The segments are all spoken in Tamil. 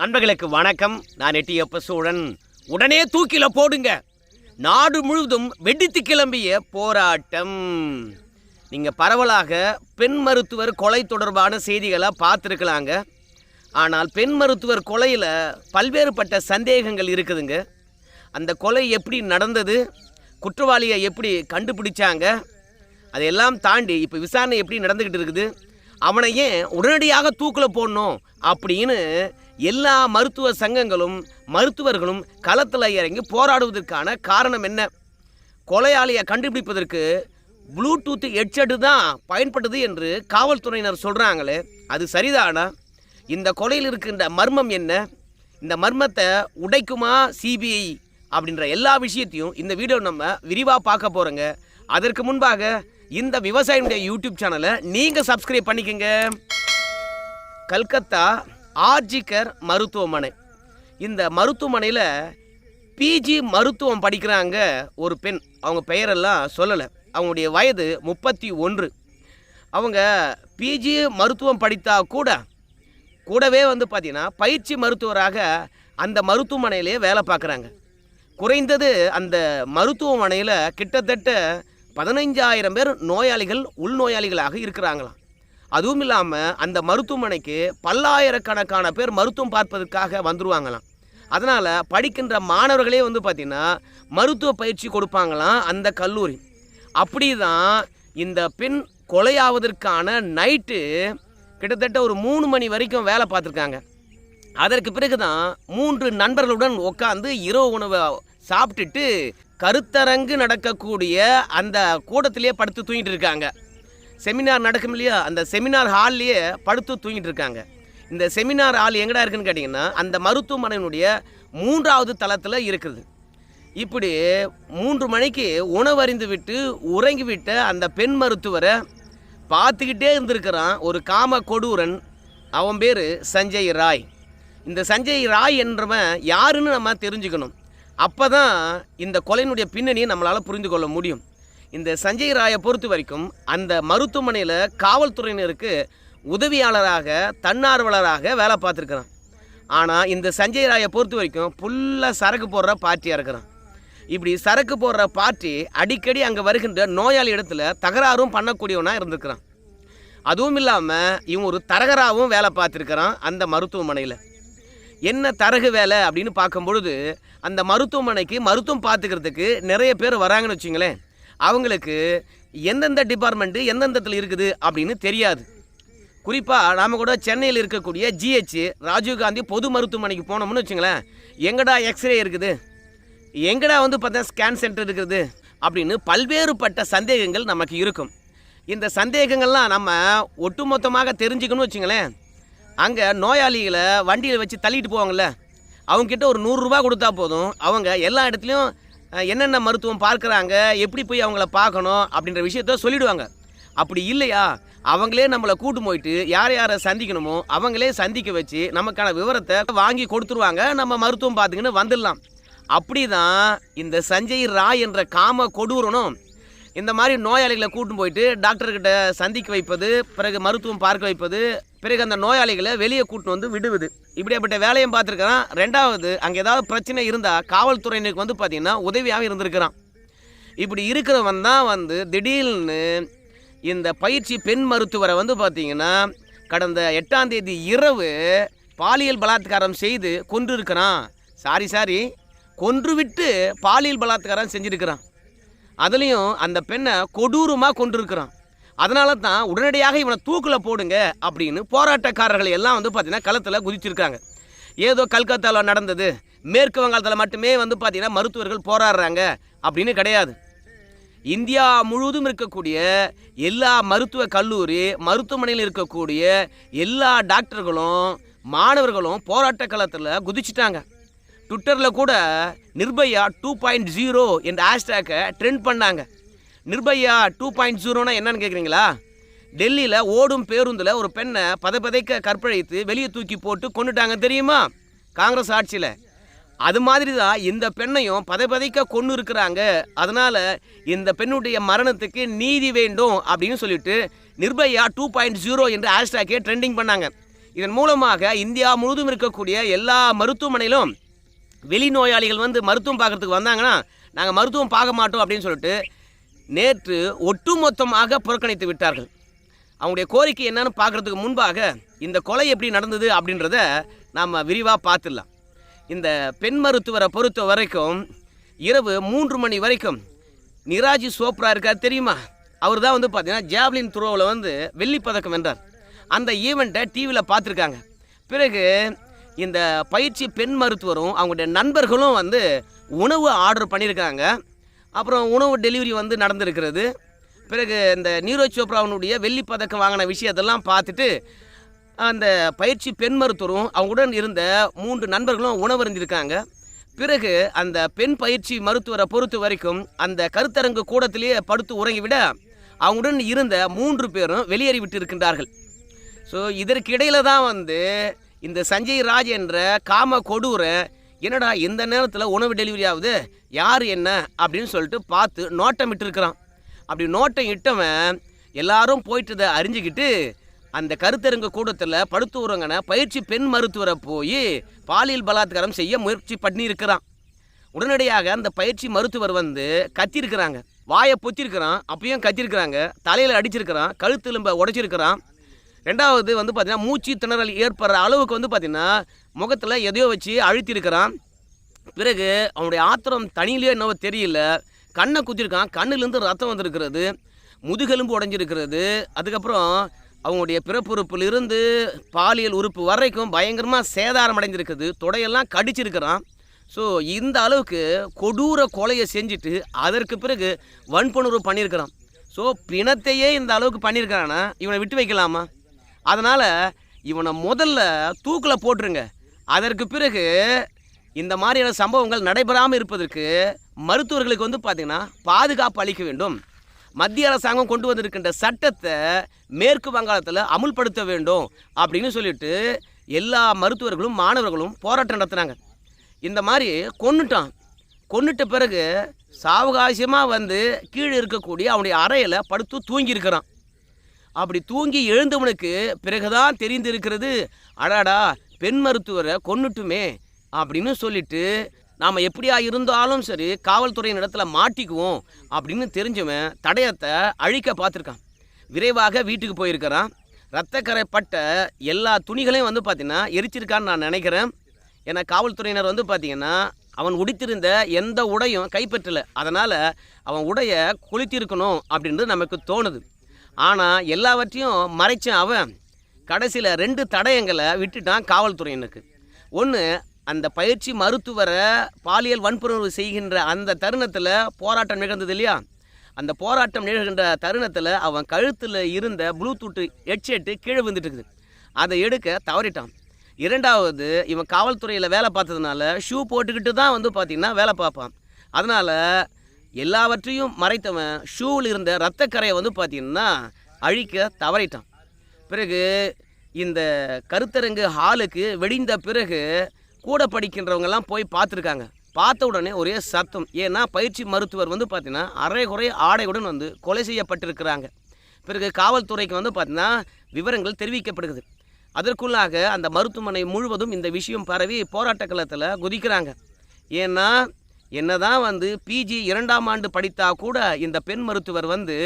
நண்பர்களுக்கு வணக்கம். நான் எட்டியப்ப சூழன் உடனே தூக்கில போடுங்க. நாடு முழுவதும் வெடித்து கிளம்பிய போராட்டம். நீங்க பரவலாக பெண் மருத்துவர் கொலை தொடர்பான செய்திகளை பார்த்துருக்கலாங்க. ஆனால் பெண் மருத்துவர் கொலையில் பல்வேறுபட்ட சந்தேகங்கள் இருக்குதுங்க. அந்த கொலை எப்படி நடந்தது? குற்றவாளியை எப்படி கண்டுபிடிச்சாங்க? அதையெல்லாம் தாண்டி இப்போ விசாரணை எப்படி நடந்துக்கிட்டு இருக்குது? அவனை ஏன் உடனடியாக தூக்கில் போடணும் அப்படின்னு எல்லா மருத்துவ சங்கங்களும் மருத்துவர்களும் களத்தில் இறங்கி போராடுவதற்கான காரணம் என்ன? கொலையாளியை கண்டுபிடிப்பதற்கு ப்ளூடூத் ஹெட்செட்டு தான் பயன்பட்டது என்று காவல்துறையினர் சொல்கிறாங்களே அது சரிதானா? இந்த கொலையில் இருக்கின்ற மர்மம் என்ன? இந்த மர்மத்தை உடைக்குமா சிபிஐ அப்படின்ற எல்லா விஷயத்தையும் இந்த வீடியோ நம்ம விரிவாக பார்க்க போகிறோங்க அதற்கு முன்பாக இந்த விவசாயினுடைய யூடியூப் சேனலை நீங்கள் சப்ஸ்கிரைப் பண்ணிக்கங்க. கல்கத்தா ஆர்ஜிகர் மருத்துவமனை. இந்த மருத்துவமனையில் பிஜி மருத்துவம் படிக்கிறாங்க ஒரு பெண். அவங்க பெயரெல்லாம் சொல்லலை. அவங்களுடைய வயது முப்பத்தி ஒன்று. அவங்க பிஜி மருத்துவம் படித்தா கூட கூடவே வந்து பார்த்திங்கன்னா பயிற்சி மருத்துவராக அந்த மருத்துவமனையிலே வேலை பார்க்குறாங்க. குறைந்தது அந்த மருத்துவமனையில் கிட்டத்தட்ட பதினைஞ்சாயிரம் பேர் நோயாளிகள் உள்நோயாளிகளாக இருக்கிறாங்களாம். அதுவும் இல்லாமல் அந்த மருத்துவமனைக்கு பல்லாயிரக்கணக்கான பேர் மருத்துவம் பார்ப்பதற்காக வந்துருவாங்களாம். அதனால் படிக்கின்ற மாணவர்களே வந்து பார்த்திங்கன்னா மருத்துவ பயிற்சி கொடுப்பாங்களாம் அந்த கல்லூரி. அப்படி தான் இந்த பெண் கொலையாவதற்கான நைட்டு கிட்டத்தட்ட ஒரு மூணு மணி வரைக்கும் வேலை பார்த்துருக்காங்க. அதற்கு பிறகு தான் மூன்று நண்பர்களுடன் உட்காந்து இரவு உணவை சாப்பிட்டுட்டு கருத்தரங்கு நடக்கக்கூடிய அந்த கூடத்திலே படுத்து தூங்கிட்டு இருக்காங்க. செமினார் நடக்கும் இல்லையா? அந்த செமினார் ஹால்லையே படுத்து தூங்கிட்டு இருக்காங்க. இந்த செமினார் ஹால் எங்கடா இருக்குன்னு கேட்டிங்கன்னா அந்த மருத்துவமனையினுடைய மூன்றாவது தளத்தில் இருக்குது. இப்படி மூன்று மணிக்கு உணவறிந்து விட்டு உறங்கிவிட்ட அந்த பெண் மருத்துவரை பார்த்துக்கிட்டே இருந்திருக்கிறான் ஒரு காம கொடூரன். அவன் பேர் சஞ்சய் ராய். இந்த சஞ்சய் ராய் என்றவன் யாருன்னு நம்ம தெரிஞ்சுக்கணும். அப்போ தான் இந்த கொலையினுடைய பின்னணியை நம்மளால் புரிந்து கொள்ள முடியும். இந்த சஞ்சய் ராயை பொறுத்த வரைக்கும் அந்த மருத்துவமனையில் காவல்துறையினருக்கு உதவியாளராக தன்னார்வலராக வேலை பார்த்துருக்குறான். ஆனால் இந்த சஞ்சய் ராயை பொறுத்த வரைக்கும் ஃபுல்லாக சரக்கு போடுற பார்ட்டியாக இருக்கிறான். இப்படி சரக்கு போடுற பார்ட்டி அடிக்கடி அங்கே வருகின்ற நோயாளி இடத்துல தகராறும் பண்ணக்கூடியவனாக இருந்திருக்கிறான். அதுவும் இல்லாமல் இவன் ஒரு தரகராகவும் வேலை பார்த்துருக்கிறான் அந்த மருத்துவமனையில். என்ன தரகு வேலை அப்படின்னு பார்க்கும்பொழுது அந்த மருத்துவமனைக்கு மருத்துவம் பார்த்துக்கிறதுக்கு நிறைய பேர் வராங்கன்னு வச்சுங்களேன். அவங்களுக்கு எந்தெந்த டிபார்ட்மெண்ட்டு எந்தெந்தத்தில் இருக்குது அப்படின்னு தெரியாது. குறிப்பாக நாம் கூட சென்னையில் இருக்கக்கூடிய ஜிஹெச் ராஜீவ்காந்தி பொது மருத்துவமனைக்கு போனோம்னு வச்சுங்களேன். எங்கடா எக்ஸ்ரே இருக்குது? எங்கடா வந்து பார்த்தா ஸ்கேன் சென்டர் இருக்குது? அப்படின்னு பல்வேறுபட்ட சந்தேகங்கள் நமக்கு இருக்கும். இந்த சந்தேகங்கள்லாம் நம்ம ஒட்டுமொத்தமாக தெரிஞ்சுக்கணும்னு வச்சுங்களேன். அங்கே நோயாளிகளை வண்டியில் வச்சு தள்ளிட்டு போவாங்கள்ல அவங்கக்கிட்ட ஒரு நூறுரூவா கொடுத்தா போதும். அவங்க எல்லா இடத்துலையும் என்னென்ன மருத்துவம் பார்க்குறாங்க எப்படி போய் அவங்கள பார்க்கணும் அப்படின்ற விஷயத்த சொல்லிடுவாங்க. அப்படி இல்லையா? அவங்களே நம்மளை கூட்டு போயிட்டு யார் யாரை சந்திக்கணுமோ அவங்களே சந்திக்க வச்சு நமக்கான விவரத்தை வாங்கி கொடுத்துருவாங்க. நம்ம மருத்துவம் பார்த்துக்கின்னு வந்துடலாம். அப்படி தான் இந்த சஞ்சய் ராய் என்ற காம கொடூரனும் இந்த மாதிரி நோயாளிகளை கூட்டும் போயிட்டு டாக்டர்கிட்ட சந்திக்க வைப்பது பிறகு மருத்துவம் பார்க்க வைப்பது பிறகு அந்த நோயாளிகளை வெளியே கூட்டு வந்து விடுவது. இப்படியாப்பட்ட வேலையும் பார்த்துருக்கிறான். ரெண்டாவது அங்கே ஏதாவது பிரச்சனை இருந்தால் காவல்துறையினருக்கு வந்து பார்த்திங்கன்னா உதவியாக இருந்திருக்கிறான். இப்படி இருக்கிறவன் தான் வந்து திடீர்னு இந்த பயிற்சி பெண் மருத்துவரை வந்து பார்த்திங்கன்னா கடந்த எட்டாம் தேதி இரவு பாலியல் பலாத்காரம் செய்து கொன்றிருக்கிறான். சாரி சாரி கொன்றுவிட்டு பாலியல் பலாத்காரம் செஞ்சுருக்கிறான். அதுலேயும் அந்த பெண்ணை கொடூரமாக கொண்டிருக்கிறான் அதனால தான் உடனடியாக இவனை தூக்கில் போடுங்க அப்படின்னு போராட்டக்காரர்கள் எல்லாம் வந்து பார்த்தீங்கன்னா களத்தில் குதிச்சிருக்காங்க. ஏதோ கல்கத்தாவில் நடந்தது. மேற்கு வங்காளத்தில் மட்டுமே வந்து பார்த்தீங்கன்னா மருத்துவர்கள் போராடுறாங்க அப்படின்னு கிடையாது. இந்தியா முழுவதும் இருக்கக்கூடிய எல்லா மருத்துவ கல்லூரி மருத்துவமனையில் இருக்கக்கூடிய எல்லா டாக்டர்களும் மாணவர்களும் போராட்ட களத்தில் குதிச்சிட்டாங்க. ட்விட்டரில் கூட நிர்பயா டூ பாயிண்ட் ஜீரோ என்ற ஹேஷ்டேக்கை ட்ரெண்ட் பண்ணாங்க. நிர்பயா டூ பாயிண்ட் ஜீரோனா என்னன்னு கேட்குறீங்களா டெல்லியில் ஓடும் பேருந்தில் ஒரு பெண்ணை பதைப்பதைக்க கற்பழித்து வெளியே தூக்கி போட்டு கொண்டுட்டாங்க தெரியுமா? காங்கிரஸ் ஆட்சியில். அது மாதிரி தான் இந்த பெண்ணையும் பதைப்பதைக்க கொண்டு இருக்கிறாங்க அதனால் இந்த பெண்ணுடைய மரணத்துக்கு நீதி வேண்டும் அப்படின்னு சொல்லிட்டு நிர்பயா டூ பாயிண்ட் ஜீரோ என்ற ஹேஷ்டேக்கே ட்ரெண்டிங் பண்ணாங்க. இதன் மூலமாக இந்தியா முழுவதும் இருக்கக்கூடிய எல்லா மருத்துவமனையிலும் வெளிநோயாளிகள் வந்து மருத்துவம் பார்க்கறதுக்கு வந்தாங்கன்னா நாங்கள் மருத்துவம் பார்க்க மாட்டோம் அப்படின்னு சொல்லிட்டு நேற்று ஒட்டுமொத்தமாக புறக்கணித்து விட்டார்கள். அவங்களுடைய கோரிக்கை என்னன்னு பார்க்குறதுக்கு முன்பாக இந்த கொலை எப்படி நடந்தது அப்படின்றத நாம் விரிவாக பார்த்துடலாம். இந்த பெண் மருத்துவரை பொறுத்த வரைக்கும் இரவு மூன்று மணி வரைக்கும் நிராஜி சோப்ரா இருக்கார் தெரியுமா? அவர் தான் வந்து பார்த்தீங்கன்னா ஜாவ்லின் த்ரோவில் வந்து வெள்ளிப்பதக்கம் வென்றார். அந்த ஈவெண்ட்டை டிவியில் பார்த்துருக்காங்க. பிறகு இந்த பயிற்சி பெண் மருத்துவரும் அவங்களுடைய நண்பர்களும் வந்து உணவு ஆர்டர் பண்ணியிருக்காங்க அப்புறம் உணவு டெலிவரி வந்து நடந்திருக்கிறது. பிறகு இந்த நீரோஜ் சோப்ராவனுடைய வெள்ளி பதக்கம் வாங்கின விஷயத்தெல்லாம் பார்த்துட்டு அந்த பயிற்சி பெண் மருத்துவரும் அவங்களுடன் இருந்த மூன்று நண்பர்களும் உணவருந்திருக்காங்க. பிறகு அந்த பெண் பயிற்சி மருத்துவரை பொறுத்த வரைக்கும் அந்த கருத்தரங்கு கூடத்திலேயே படுத்து உறங்கிவிட அவங்களுடன் இருந்த மூன்று பேரும் வெளியேறி விட்டு இருக்கின்றார்கள் ஸோ இதற்கிடையில் தான் வந்து இந்த சஞ்சய் ராஜ் என்ற காம கொடூர என்னடா இந்த நேரத்தில் உணவு டெலிவரி ஆகுது? யார் என்ன? அப்படின்னு சொல்லிட்டு பார்த்து நோட்டம் இட்டிருக்கிறான். அப்படி நோட்டம் இட்டவன் எல்லாரும் போயிட்டதை அறிஞ்சிக்கிட்டு அந்த கருத்தரங்க கூடத்தில் படுத்து உறங்கின பயிற்சி பெண் மருத்துவரை போய் பாலியல் பலாத்காரம் செய்ய முயற்சி பண்ணியிருக்கிறான். உடனடியாக அந்த பயிற்சி மருத்துவர் வந்து கத்திருக்கிறாங்க வாயை பொத்திருக்கிறான் அப்பயும் கத்திருக்கிறாங்க தலையில் அடிச்சிருக்கிறான் கழுத்தெலும்பை உடைச்சிருக்கிறான். ரெண்டாவது வந்து பார்த்திங்கன்னா மூச்சு திணறல் ஏற்படுற அளவுக்கு வந்து பார்த்தீங்கன்னா முகத்தில் எதையோ வச்சு அழுத்திருக்கிறான். பிறகு அவனுடைய ஆத்திரம் தனியிலே என்னவோ தெரியல. கண்ணை குத்திருக்கான். கண்ணுலேருந்து ரத்தம் வந்திருக்கிறது. முதுகெலும்பு உடைஞ்சிருக்கிறது. அதுக்கப்புறம் அவங்களுடைய பிறப்புறுப்பிலிருந்து பாலியல் உறுப்பு வரைக்கும் பயங்கரமாக சேதாரம் அடைஞ்சிருக்குது தொடையெல்லாம் கடிச்சிருக்கிறான். ஸோ இந்த அளவுக்கு கொடூர கொலையை செஞ்சுட்டு அதற்கு பிறகு வன்புணர்வு பண்ணியிருக்கிறான். ஸோ பிணத்தையே இந்த அளவுக்கு பண்ணியிருக்கிறான்னா இவனை விட்டு வைக்கலாமா? அதனால் இவனை முதல்ல தூக்கில் போட்டுருங்க. அதற்கு பிறகு இந்த மாதிரியான சம்பவங்கள் நடைபெறாமல் இருப்பதற்கு மருத்துவர்களுக்கு வந்து பார்த்திங்கன்னா பாதுகாப்பு அளிக்க வேண்டும். மத்திய அரசாங்கம் கொண்டு வந்திருக்கின்ற சட்டத்தை மேற்கு வங்காளத்தில் அமுல்படுத்த வேண்டும் அப்படின்னு சொல்லிட்டு எல்லா மருத்துவர்களும் மாணவர்களும் போராட்டம் நடத்துனாங்க. இந்த மாதிரி கொண்டுட்டான் கொன்னுட்ட பிறகு சாவகாசியமாக வந்து கீழே இருக்கக்கூடிய அவனுடைய அறையில் படுத்து தூங்கியிருக்கிறான். அப்படி தூங்கி எழுந்தவனுக்கு பிறகுதான் தெரிந்திருக்கிறது. அடாடா பெண் மருத்துவரை கொன்னுட்டுமே அப்படின்னு சொல்லிட்டு நாம் எப்படியா இருந்தாலும் சரி காவல்துறையின் இடத்துல மாட்டிக்குவோம் அப்படின்னு தெரிஞ்சவன் தடயத்தை அழிக்க பார்த்துருக்கான். விரைவாக வீட்டுக்கு போயிருக்கிறான். ரத்தக்கரை பட்ட எல்லா துணிகளையும் வந்து பார்த்திங்கன்னா எரிச்சிருக்கான்னு நான் நினைக்கிறேன். ஏன்னா காவல்துறையினர் வந்து பார்த்திங்கன்னா அவன் உடித்திருந்த எந்த உடையும் கைப்பற்றலை. அதனால் அவன் உடையை குளித்திருக்கணும் அப்படின்றது நமக்கு தோணுது. ஆனால் எல்லாவற்றையும் மறைச்ச அவன். கடைசியில் ரெண்டு தடயங்களை விட்டுட்டான் காவல்துறையினருக்கு ஒன்று அந்த பயிற்சி மருத்துவரை பாலியல் வன்புணர்வு செய்கின்ற அந்த தருணத்தில் போராட்டம் நிகழ்ந்தது இல்லையா? அந்த போராட்டம் நிகழ்கின்ற தருணத்தில் அவன் கழுத்தில் இருந்த ப்ளூடூத்து ஹெட்செட்டு கீழே விழுந்துட்டு இருக்குது அதை எடுக்க தவறிட்டான். இரண்டாவது இவன் காவல்துறையில் வேலை பார்த்ததுனால ஷூ போட்டுக்கிட்டு தான் வந்து பார்த்திங்கன்னா வேலை பார்ப்பான். அதனால் எல்லாவற்றையும் மறைத்தவன் ஷூவில் இருந்த இரத்தக்கரையை வந்து பார்த்திங்கன்னா அழிக்க தவறிட்டான். பிறகு இந்த கருத்தரங்கு ஹாலுக்கு வெடிந்த பிறகு கூட படிக்கின்றவங்கெல்லாம் போய் பார்த்துருக்காங்க. பார்த்த உடனே ஒரே சத்தம். ஏன்னா பயிற்சி மருத்துவர் வந்து பார்த்தீங்கன்னா அரை குறை ஆடையுடன் வந்து கொலை செய்யப்பட்டிருக்கிறாங்க. பிறகு காவல்துறைக்கு வந்து பார்த்தீங்கன்னா விவரங்கள் தெரிவிக்கப்படுகிறது. அதற்குள்ளாக அந்த மருத்துவமனை முழுவதும் இந்த விஷயம் பரவி போராட்ட களத்தில் குதிக்கிறாங்க. ஏன்னா என்னதான் வந்து பிஜி இரண்டாம் ஆண்டு படித்தா கூட இந்த பெண் மருத்துவர் வந்து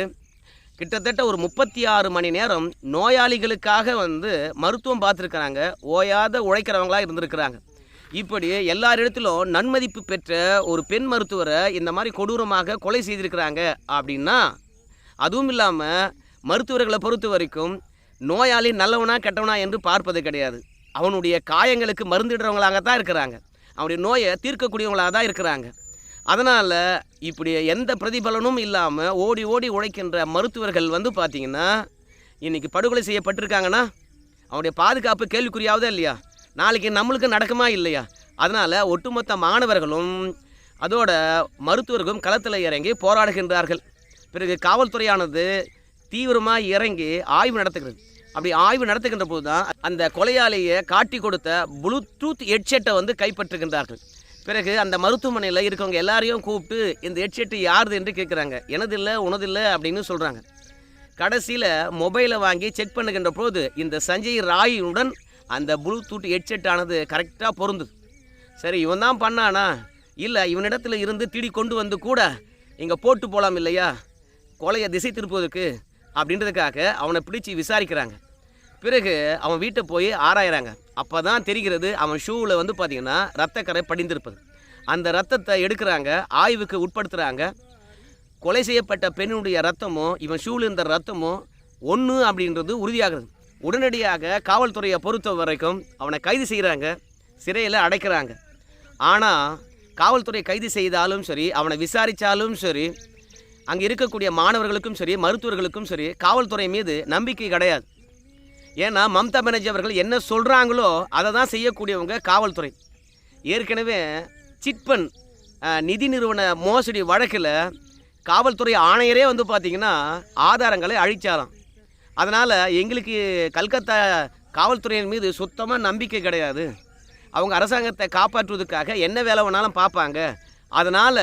கிட்டத்தட்ட ஒரு முப்பத்தி ஆறு மணி நேரம் நோயாளிகளுக்காக வந்து மருத்துவம் பார்த்துருக்குறாங்க. ஓயாத உழைக்கிறவங்களாக இருந்திருக்கிறாங்க. இப்படி எல்லாரிடத்திலும் நன்மதிப்பு பெற்ற ஒரு பெண் மருத்துவரை இந்த மாதிரி கொடூரமாக கொலை செய்திருக்கிறாங்க அப்படின்னா அதுவும் இல்லாமல் மருத்துவர்களை பொறுத்த வரைக்கும் நோயாளி நல்லவனா கெட்டவனா என்று பார்ப்பது கிடையாது. அவனுடைய காயங்களுக்கு மருந்திடுறவங்களாக தான் இருக்கிறாங்க. அவனுடைய நோயை தீர்க்கக்கூடியவங்களாக தான் இருக்கிறாங்க. அதனால் இப்படி எந்த பிரதிபலனும் இல்லாமல் ஓடி ஓடி உழைக்கின்ற மருத்துவர்கள் வந்து பார்த்திங்கன்னா இன்றைக்கி படுகொலை செய்யப்பட்டிருக்காங்கன்னா அவனுடைய பாதுகாப்பு கேள்விக்குறியாவதா இல்லையா? நாளைக்கு நம்மளுக்கு நடக்குமா இல்லையா? அதனால் ஒட்டுமொத்த மாணவர்களும் அதோட மருத்துவர்களும் களத்தில் இறங்கி போராடுகின்றார்கள். பிறகு காவல்துறையானது தீவிரமாக இறங்கி ஆய்வு நடத்துகிறது. அப்படி ஆய்வு நடத்துகின்ற போது தான் அந்த கொலையாளியை காட்டி கொடுத்த ப்ளூடூத் ஹெட்செட்டை வந்து கைப்பற்றுகின்றார்கள். பிறகு அந்த மருத்துவமனையில் இருக்கவங்க எல்லாரையும் கூப்பிட்டு இந்த ஹெட்செட்டு யாருது? என்று கேட்குறாங்க எனதில்லை உனதில்லை அப்படின்னு சொல்கிறாங்க கடைசியில் மொபைலை வாங்கி செக் பண்ணுகின்ற போது இந்த சஞ்சய் ராயுடன் அந்த ப்ளூடூத் ஹெட்செட் ஆனது கரெக்டாக பொருந்துது. சரி இவன் தான் பண்ணானா? இல்லை இவனிடத்தில் இருந்து திடி கொண்டு வந்து கூட இங்கே போட்டு போகலாம் இல்லையா? கொலையை திசை திருப்புவதற்கு அப்படின்றதுக்காக அவனை பிடிச்சி விசாரிக்கிறாங்க. பிறகு அவன் வீட்டை போய் ஆராயிறாங்க. அப்போ தான் தெரிகிறது அவன் ஷூவில் வந்து பார்த்திங்கன்னா ரத்தக்கரை படிந்திருப்பது. அந்த ரத்தத்தை எடுக்கிறாங்க ஆய்வுக்கு உட்படுத்துகிறாங்க கொலை செய்யப்பட்ட பெண்ணுடைய ரத்தமும் இவன் ஷூவில் இருந்த ரத்தமும் ஒன்று அப்படின்றது உறுதியாகுது உடனடியாக காவல்துறையை பொறுத்த வரைக்கும் அவனை கைது செய்கிறாங்க சிறையில் அடைக்கிறாங்க. ஆனால் காவல்துறை கைது செய்தாலும் சரி அவனை விசாரித்தாலும் சரி அங்கே இருக்கக்கூடிய மாணவர்களுக்கும் சரி மருத்துவர்களுக்கும் சரி காவல்துறை மீது நம்பிக்கை கிடையாது. ஏன்னா மம்தா பானர்ஜி அவர்கள் என்ன சொல்கிறாங்களோ அதை தான் செய்யக்கூடியவங்க காவல்துறை. ஏற்கனவே சிட்பன் நிதி நிறுவன மோசடி வழக்கில் காவல்துறை ஆணையரே வந்து பார்த்திங்கன்னா ஆதாரங்களை அழிச்சாராம். அதனால் எங்களுக்கு கல்கத்தா காவல்துறையின் மீது சுத்தமாக நம்பிக்கை கிடையாது. அவங்க அரசாங்கத்தை காப்பாற்றுவதற்காக என்ன வேலை வேணாலும் பார்ப்பாங்க. அதனால்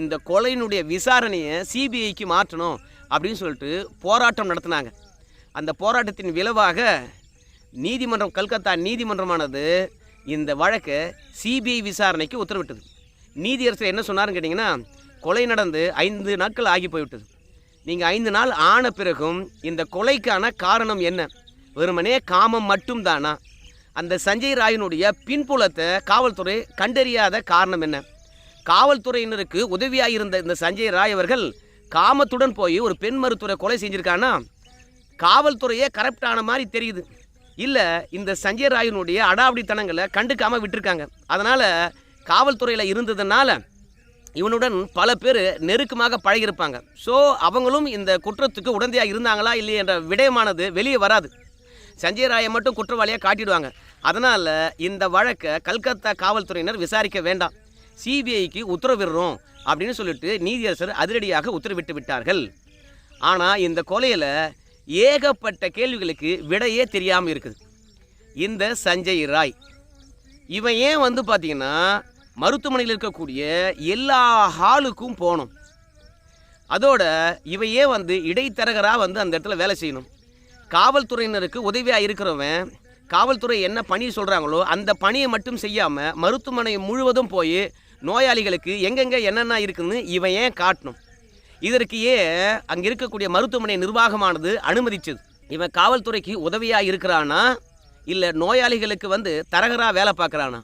இந்த கொலையினுடைய விசாரணையை சிபிஐக்கு மாற்றணும் அப்படின்னு சொல்லிட்டு போராட்டம் நடத்தினாங்க. அந்த போராட்டத்தின் விளைவாக நீதிமன்றம் கல்கத்தா நீதிமன்றமானது இந்த வழக்கை சிபிஐ விசாரணைக்கு உத்தரவிட்டது. நீதியரசர் என்ன சொன்னாருன்னு கேட்டிங்கன்னா கொலை நடந்து ஐந்து நாட்கள் ஆகி போய்விட்டது. நீங்கள் ஐந்து நாள் ஆன பிறகும் இந்த கொலைக்கான காரணம் என்ன? வெறுமனே காமம் மட்டும்தானா அந்த சஞ்சய் ராயனுடைய பின்புலத்தை காவல்துறை கண்டறியாத காரணம் என்ன? காவல்துறையினருக்கு உதவியாக இருந்த இந்த சஞ்சய் ராய் அவர்கள் காமத்துடன் போய் ஒரு பெண் மருத்துவரை கொலை செஞ்சுருக்கான்னா காவல்துறையே கரப்ட் ஆன மாதிரி தெரியுது. இல்லை இந்த சஞ்சய் ராயனுடைய அடாவடித்தனங்களை கண்டுக்காமல் விட்டுருக்காங்க. அதனால் காவல்துறையில் இருந்ததுனால இவனுடன் பல பேர் நெருக்கமாக பழகியிருப்பாங்க. ஸோ அவங்களும் இந்த குற்றத்துக்கு உடந்தையாக இருந்தாங்களா இல்லையா என்ற விடயமானது வெளியே வராது. சஞ்சய் ராயை மட்டும் குற்றவாளியாக காட்டிடுவாங்க. அதனால் இந்த வழக்கை கல்கத்தா காவல்துறையினர் விசாரிக்க வேண்டாம். சிபிஐக்கு உத்தரவிடுறோம் அப்படின்னு சொல்லிட்டு நீதியரசர் அதிரடியாக உத்தரவிட்டு விட்டார்கள். ஆனால் இந்த கொலையில் ஏகப்பட்ட கேள்விகளுக்கு விடையே தெரியாமல் இருக்குது. இந்த சஞ்சய் ராய். இவன் ஏன் வந்து பார்த்தீங்கன்னா மருத்துவமனையில் இருக்கக்கூடிய எல்லா ஹாலுக்கும் போகணும். அதோட இவையே வந்து இடைத்தரகராக வந்து அந்த இடத்துல வேலை செய்யணும். காவல்துறையினருக்கு உதவியாக இருக்கிறவன் காவல்துறை என்ன பணி சொல்கிறாங்களோ அந்த பணியை மட்டும் செய்யாமல் மருத்துவமனை முழுவதும் போய் நோயாளிகளுக்கு எங்கெங்கே என்னென்ன இருக்குதுன்னு இவன் ஏன் காட்டணும்? இதற்கு ஏன் அங்கே இருக்கக்கூடிய மருத்துவமனை நிர்வாகமானது அனுமதிச்சது? இவன் காவல்துறைக்கு உதவியாக இருக்கிறானா? இல்லை நோயாளிகளுக்கு வந்து தரகராக வேலை பார்க்குறானா?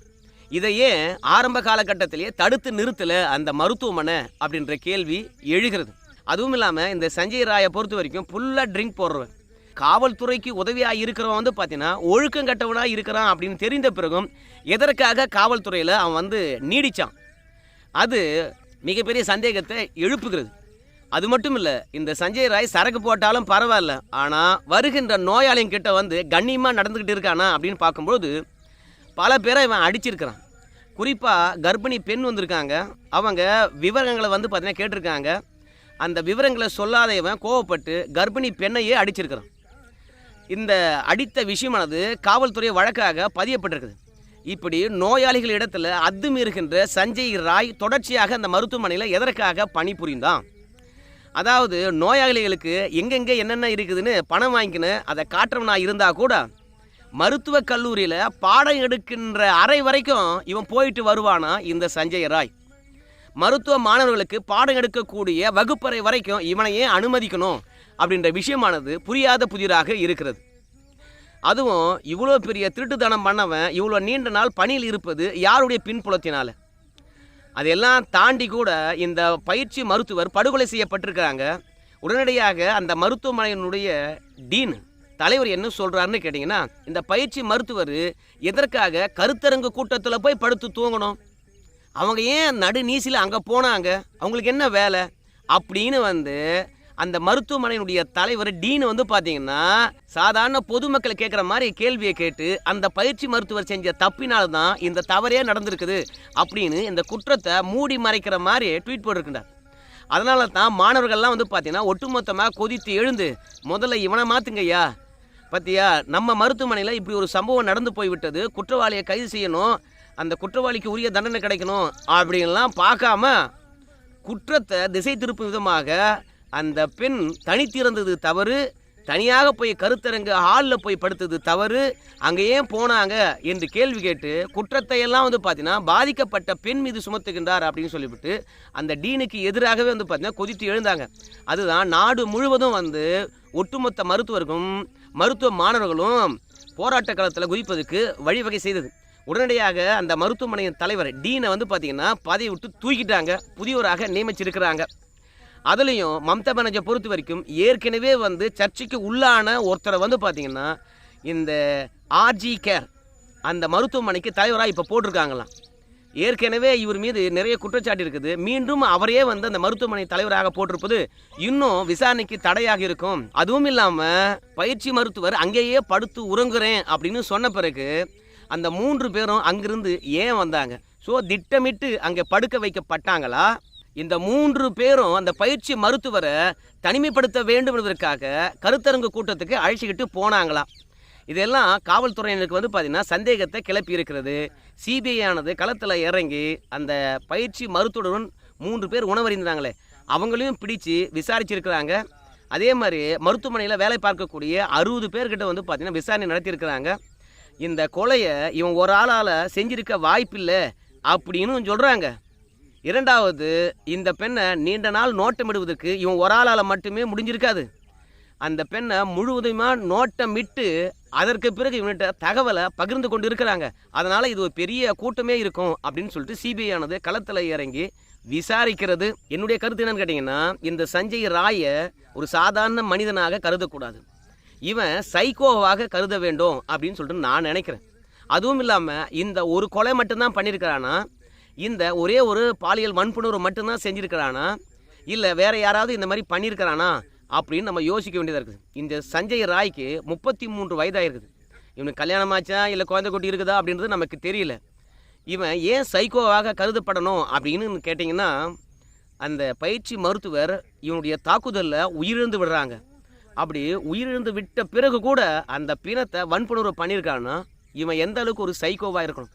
இதையே ஆரம்ப காலகட்டத்திலேயே தடுத்து நிறுத்தலை அந்த மருத்துவமனை அப்படின்ற கேள்வி எழுகிறது. அதுவும் இல்லாமல் இந்த சஞ்சய் ராயை பொறுத்த வரைக்கும் ஃபுல்லாக ட்ரிங்க் போடுறவன். காவல்துறைக்கு உதவியாக இருக்கிறவன் வந்து பார்த்தீங்கன்னா ஒழுக்கம் கட்டவனாக இருக்கிறான் அப்படின்னு தெரிந்த பிறகும் எதற்காக காவல்துறையில் அவன் வந்து நீடிச்சான்? அது மிகப்பெரிய சந்தேகத்தை எழுப்புகிறது. அது மட்டும் இல்லை இந்த சஞ்சய் ராய் சரக்கு போட்டாலும் பரவாயில்ல. ஆனால் வருகின்ற நோயாளிங்க கிட்ட வந்து கண்ணியமாக நடந்துக்கிட்டு இருக்கானா அப்படின்னு பார்க்கும்போது பல பேரை இவன் அடிச்சிருக்கிறான். குறிப்பாக கர்ப்பிணி பெண் வந்திருக்காங்க. அவங்க விவரங்களை வந்து பார்த்தீங்கன்னா கேட்டிருக்காங்க. அந்த விவரங்களை சொல்லாத இவன் கோவப்பட்டு கர்ப்பிணி பெண்ணையே அடிச்சிருக்கிறான். இந்த அடித்த விஷயமானது காவல்துறை வழக்காக பதியப்பட்டிருக்குது. இப்படி நோயாளிகள் இடத்துல அத்துமீறுகின்ற சஞ்சய் ராய் தொடர்ச்சியாக அந்த மருத்துவமனையில் எதற்காக பணிபுரிந்தான்? அதாவது நோயாளிகளுக்கு எங்கெங்கே என்னென்ன இருக்குதுன்னு பணம் வாங்கிக்கின்னு அதை காட்டுறவனா இருந்தால் கூட மருத்துவக் கல்லூரியில் பாடம் எடுக்கின்ற அறை வரைக்கும் இவன் போயிட்டு வருவானா இந்த சஞ்சய் ராய். மருத்துவ மாணவர்களுக்கு பாடம் எடுக்கக்கூடிய வகுப்பறை வரைக்கும் இவனையே அனுமதிக்கணும் அப்படின்ற விஷயமானது புரியாத புதிராக இருக்கிறது. அதுவும் இவ்வளோ பெரிய திருட்டுத்தனம் பண்ணவன் இவ்வளோ நீண்ட நாள் பணியில் இருப்பது யாருடைய பின்புலத்தினால்? அதையெல்லாம் தாண்டி கூட இந்த பயிற்சி மருத்துவர் படுகொலை செய்யப்பட்டிருக்கிறாங்க. உடனடியாக அந்த மருத்துவமனையினுடைய டீன் தலைவர் என்ன சொல்கிறாருன்னு கேட்டிங்கன்னா இந்த பயிற்சி மருத்துவர் எதற்காக கருத்தரங்கு கூட்டத்தில் போய் படுத்து தூங்கணும்? அவங்க ஏன் நடு நீசில் அங்கே போனாங்க? அவங்களுக்கு என்ன வேலை? அப்படின்னு வந்து அந்த மருத்துவமனையினுடைய தலைவர் டீன் வந்து பார்த்தீங்கன்னா சாதாரண பொதுமக்கள் கேட்குற மாதிரி கேள்வியை கேட்டு அந்த பயிற்சி மருத்துவர் செஞ்ச தப்பினால தான் இந்த தவறே நடந்திருக்குது அப்படின்னு இந்த குற்றத்தை மூடி மறைக்கிற மாதிரி ட்வீட் போட்டிருக்கின்றார். அதனால தான் மாணவர்கள்லாம் வந்து பார்த்தீங்கன்னா ஒட்டுமொத்தமாக கொதித்து எழுந்து முதல்ல இவனை மாற்றுங்கய்யா பார்த்தியா நம்ம மருத்துவமனையில் இப்படி ஒரு சம்பவம் நடந்து போய்விட்டது குற்றவாளியை கைது செய்யணும் அந்த குற்றவாளிக்கு உரிய தண்டனை கிடைக்கணும் அப்படின்லாம் பார்க்காம குற்றத்தை திசை திருப்பும் விதமாக அந்த பெண் தனித்திருந்தது தவறு தனியாக போய் கருத்தரங்கு ஹாலில் போய் படுத்தது தவறு அங்கே ஏன் போனாங்க என்று கேள்வி கேட்டு குற்றத்தை எல்லாம் வந்து பார்த்தீங்கன்னா பாதிக்கப்பட்ட பெண் மீது சுமத்துகின்றார் அப்படின்னு சொல்லிவிட்டு அந்த டீனுக்கு எதிராகவே வந்து பார்த்தீங்கன்னா கொதித்து எழுந்தாங்க. அதுதான் நாடு முழுவதும் வந்து ஒட்டுமொத்த மருத்துவர்களும் மருத்துவ மாணவர்களும் போராட்ட காலத்தில் குதிப்பதற்கு வழிவகை செய்தது. உடனடியாக அந்த மருத்துவமனையின் தலைவர் டீனை வந்து பார்த்தீங்கன்னா பதவி விட்டு தூக்கிட்டாங்க. புதியவராக நியமிச்சிருக்கிறாங்க. அதுலேயும் மம்தா பானர்ஜியை பொறுத்த வரைக்கும் ஏற்கனவே வந்து சர்ச்சைக்கு உள்ளான ஒருத்தரை வந்து பார்த்தீங்கன்னா இந்த ஆர்ஜி கேர் அந்த மருத்துவமனைக்கு தலைவராக இப்போ போட்டிருக்காங்களாம். ஏற்கனவே இவர் மீது நிறைய குற்றச்சாட்டு இருக்குது. மீண்டும் அவரே வந்து அந்த மருத்துவமனை தலைவராக போட்டிருப்பது இன்னும் விசாரணைக்கு தடையாக இருக்கும். அதுவும் இல்லாமல் பயிற்சி மருத்துவர் அங்கேயே படுத்து உறங்குறேன் அப்படின்னு சொன்ன பிறகு அந்த மூன்று பேரும் அங்கிருந்து ஏன் வந்தாங்க? ஸோ திட்டமிட்டு அங்கே படுக்க வைக்கப்பட்டாங்களா? இந்த மூன்று பேரும் அந்த பயிற்சி மருத்துவரை தனிமைப்படுத்த வேண்டும் என்பதற்காக கருத்தரங்கு கூட்டத்துக்கு அழைச்சிக்கிட்டு போனாங்களாம். இதெல்லாம் காவல்துறையினருக்கு வந்து பார்த்திங்கன்னா சந்தேகத்தை கிளப்பி இருக்கிறது. சிபிஐ ஆனது களத்தில் இறங்கி அந்த பயிற்சி மருத்துவருடன் மூன்று பேர் உணவறிந்தாங்களே. அவங்களையும் பிடிச்சு விசாரிச்சிருக்கிறாங்க. அதே மாதிரி மருத்துவமனையில் வேலை பார்க்கக்கூடிய அறுபது பேர்கிட்ட வந்து பார்த்திங்கன்னா விசாரணை நடத்தியிருக்கிறாங்க. இந்த கொலையை இவன் ஒரு ஆளால் செஞ்சிருக்க வாய்ப்பில்லை அப்படின்னு சொல்கிறாங்க இரண்டாவது இந்த பெண்ணை நீண்ட நாள் நோட்டமிடுவதற்கு இவன் ஒரு ஆளால் மட்டுமே முடிஞ்சிருக்காது. அந்த பெண்ணை முழுவதுமாக நோட்டமிட்டு அதற்கு பிறகு இவன்கிட்ட தகவலை பகிர்ந்து கொண்டு இருக்கிறாங்க. அதனால் இது ஒரு பெரிய கூட்டமே இருக்கும் அப்படின்னு சொல்லிட்டு சிபிஐ ஆனது களத்தில் இறங்கி விசாரிக்கிறது. என்னுடைய கருத்து என்னன்னு கேட்டிங்கன்னா இந்த சஞ்சய் ராயை ஒரு சாதாரண மனிதனாக கருதக்கூடாது. இவன் சைக்கோவாக கருத வேண்டும் அப்படின்னு சொல்லிட்டு நான் நினைக்கிறேன். அதுவும் இல்லாமல் இந்த ஒரு கொலை மட்டும்தான் பண்ணியிருக்கிறான்னா இந்த ஒரே ஒரு பாலியல் வன்புணர்வு மட்டும்தான் செஞ்சுருக்கிறானா? இல்லை வேற யாராவது இந்த மாதிரி பண்ணியிருக்கிறானா அப்படின்னு நம்ம யோசிக்க வேண்டியதாக இருக்குது. இந்த சஞ்சய் ராய்க்கு முப்பத்தி மூன்று வயதாயிருக்குது. இவனுக்கு கல்யாணம் ஆச்சா? இல்லை குழந்தை குட்டி இருக்குதா? அப்படின்றது நமக்கு தெரியல. இவன் ஏன் சைக்கோவாக கருதப்படணும் அப்படின்னு கேட்டிங்கன்னா அந்த பயிற்சி மருத்துவர் இவனுடைய தாக்குதலில் உயிரிழந்து விடுறாங்க. அப்படி உயிரிழந்து விட்ட பிறகு கூட அந்த பிணத்தை வன்புணர்வு பண்ணியிருக்கான்னா இவன் எந்த அளவுக்கு ஒரு சைக்கோவாக இருக்கணும்?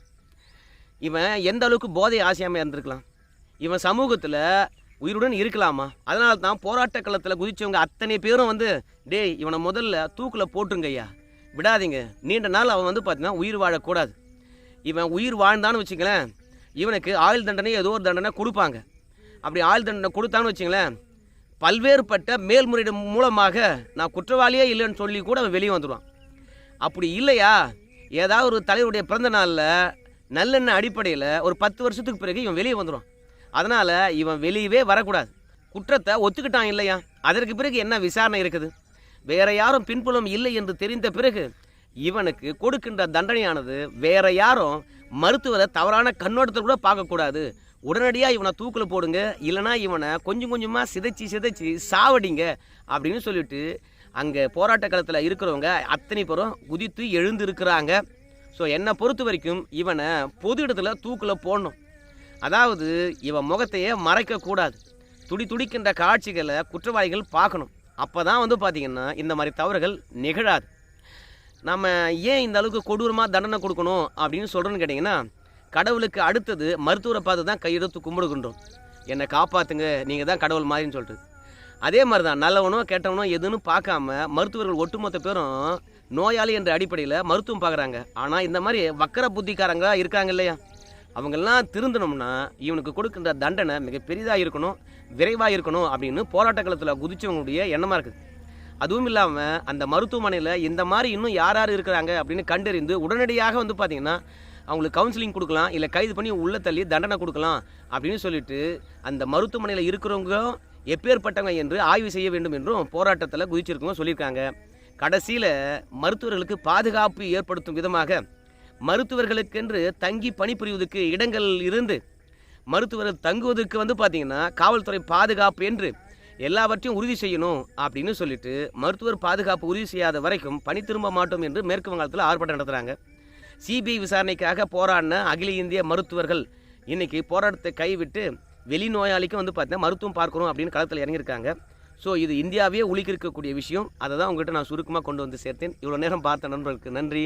இவன் எந்த அளவுக்கு போதை ஆசையாமல் இருந்திருக்கலாம்? இவன் சமூகத்தில் உயிருடன் இருக்கலாமா? அதனால தான் போராட்ட களத்தில் குதிச்சவங்க அத்தனை பேரும் வந்து டேய் இவனை முதல்ல தூக்கில் போட்டுருங்க ஐயா. விடாதீங்க. நீண்ட நாள் அவன் வந்து பார்த்தீங்கன்னா உயிர் வாழக்கூடாது. இவன் உயிர் வாழ்ந்தான்னு வச்சுங்களேன் இவனுக்கு ஆயுள் தண்டனை ஏதோ ஒரு தண்டனை கொடுப்பாங்க. அப்படி ஆயுள் தண்டனை கொடுத்தான்னு வச்சுங்களேன் பல்வேறுபட்ட மேல்முறையீடு மூலமாக நான் குற்றவாளியே இல்லைன்னு சொல்லி கூட அவன் வெளியே வந்துடுவான். அப்படி இல்லையா? ஏதாவது ஒரு தலைவருடைய பிறந்த நாளில் நல்லெண்ணெய் அடிப்படையில் ஒரு பத்து வருஷத்துக்கு பிறகு இவன் வெளியே வந்துடும் அதனால் இவன் வெளியவே வரக்கூடாது. குற்றத்தை ஒத்துக்கிட்டான் இல்லையா? அதற்கு பிறகு என்ன விசாரணை இருக்குது? வேற யாரும் பின்புலம் இல்லை என்று தெரிந்த பிறகு இவனுக்கு கொடுக்கின்ற தண்டனையானது வேற யாரும் மருத்துவரை தவறான கண்ணோட்டத்தில் கூட பார்க்கக்கூடாது. உடனடியாக இவனை தூக்கில் போடுங்க இல்லைனா இவனை கொஞ்சம் கொஞ்சமாக சிதைச்சி சிதைச்சி சாவடிங்க அப்படின்னு சொல்லிட்டு அங்கே போராட்ட களத்தில் இருக்கிறவங்க அத்தனை பேரும் குதித்து எழுந்திருக்கிறாங்க. ஸோ என்னை பொறுத்த வரைக்கும் இவனை பொது இடத்துல தூக்கில் போடணும். அதாவது இவன் முகத்தையே மறைக்கக்கூடாது துடி துடிக்கின்ற காட்சிகளை குற்றவாளிகள் பார்க்கணும். அப்போ தான் வந்து பார்த்திங்கன்னா இந்த மாதிரி தவறுகள் நிகழாது. நம்ம ஏன் இந்த அளவுக்கு கொடூரமாக தண்டனை கொடுக்கணும் அப்படின்னு சொல்கிறேன்னு கேட்டிங்கன்னா கடவுளுக்கு அடுத்தது மருத்துவரை பார்த்து தான் கையெடுத்து கும்பிடுகின்றோம். என்னை காப்பாற்றுங்க நீங்கள் தான் கடவுள் மாதிரின்னு சொல்லிட்டு. அதே மாதிரி தான் நல்லவனோ கெட்டவனோ எதுன்னு பார்க்காம மருத்துவர்கள் ஒட்டுமொத்த பேரும் நோயாளி என்ற அடிப்படையில் மருத்துவம் பார்க்குறாங்க. ஆனால் இந்த மாதிரி வக்கர புத்திக்காரங்க இருக்காங்க இல்லையா? அவங்கெல்லாம் திருந்தணும்னா இவனுக்கு கொடுக்கின்ற தண்டனை மிக பெரிதாக இருக்கணும் விரைவாக இருக்கணும் அப்படின்னு போராட்ட காலத்தில் குதிச்சவங்களுடைய எண்ணமாக இருக்குது அதுவும் இல்லாமல் அந்த மருத்துவமனையில் இந்த மாதிரி இன்னும் யார் யார் இருக்கிறாங்க அப்படின்னு கண்டறிந்து உடனடியாக வந்து பார்த்திங்கன்னா அவங்களுக்கு கவுன்சிலிங் கொடுக்கலாம் இல்லை கைது பண்ணி உள்ள தள்ளி தண்டனை கொடுக்கலாம் அப்படின்னு சொல்லிட்டு அந்த மருத்துவமனையில் இருக்கிறவங்க எப்பேற்பட்டவங்க என்று ஆய்வு செய்ய வேண்டும் என்றும் போராட்டத்தில் குதிச்சிருக்கவங்க சொல்லியிருக்காங்க. கடைசியில் மருத்துவர்களுக்கு பாதுகாப்பு ஏற்படுத்தும் விதமாக மருத்துவர்களுக்கென்று தங்கி பணிபுரிவதற்கு இடங்கள் இருந்து மருத்துவர்கள் தங்குவதற்கு வந்து பார்த்தீங்கன்னா காவல்துறை பாதுகாப்பு என்று எல்லாவற்றையும் உறுதி செய்யணும் அப்படின்னு சொல்லிட்டு மருத்துவர் பாதுகாப்பு உறுதி செய்யாத வரைக்கும் பணி திரும்ப மாட்டோம் என்று மேற்கு வங்காளத்தில் ஆர்ப்பாட்டம் நடத்துகிறாங்க சிபிஐ விசாரணைக்காக போராடின அகில இந்திய மருத்துவர்கள் இன்றைக்கி போராட்டத்தை கைவிட்டு வெளிநோயாளிக்கும் வந்து பார்த்தீங்கன்னா மருத்துவம் பார்க்கணும் அப்படின்னு களத்தில் இறங்கியிருக்காங்க. ஸோ இது இந்தியாவே உலுக்கி இருக்கக்கூடிய விஷயம். அதை தான் உங்கள்கிட்ட நான் சுருக்கமாக கொண்டு வந்து சேர்த்தேன். இவ்வளோ நேரம் பார்த்த நண்பர்களுக்கு நன்றி.